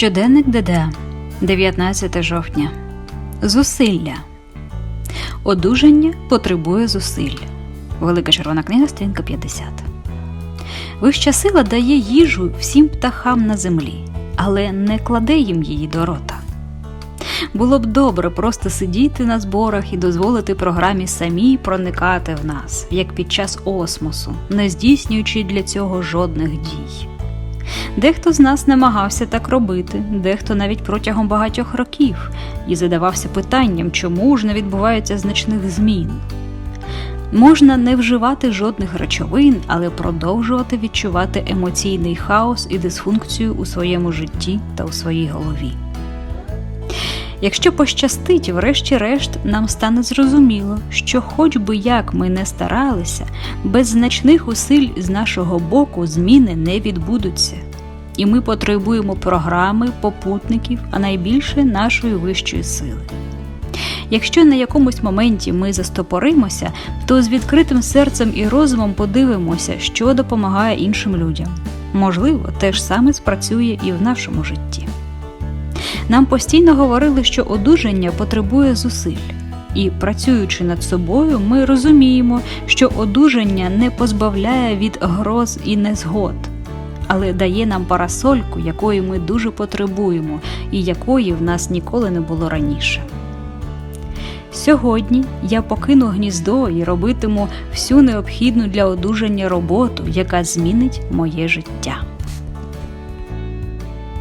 Щоденник ДД, 19 жовтня. Зусилля. Одужання потребує зусиль. Велика червона книга, сторінка 50. Вища сила дає їжу всім птахам на землі, але не кладе їм її до рота. Було б добре просто сидіти на зборах і дозволити програмі самій проникати в нас, як під час осмосу, не здійснюючи для цього жодних дій. Дехто з нас намагався так робити, дехто навіть протягом багатьох років і задавався питанням, чому ж не відбуваються значних змін. Можна не вживати жодних речовин, але продовжувати відчувати емоційний хаос і дисфункцію у своєму житті та у своїй голові. Якщо пощастить, врешті-решт, нам стане зрозуміло, що, хоч би як ми не старалися, без значних усиль з нашого боку зміни не відбудуться, і ми потребуємо програми, попутників, а найбільше нашої вищої сили. Якщо на якомусь моменті ми застопоримося, то з відкритим серцем і розумом подивимося, що допомагає іншим людям. Можливо, те ж саме спрацює і в нашому житті. Нам постійно говорили, що одужання потребує зусиль, і працюючи над собою, ми розуміємо, що одужання не позбавляє від гроз і незгод, але дає нам парасольку, якої ми дуже потребуємо, і якої в нас ніколи не було раніше. Сьогодні я покину гніздо і робитиму всю необхідну для одужання роботу, яка змінить моє життя.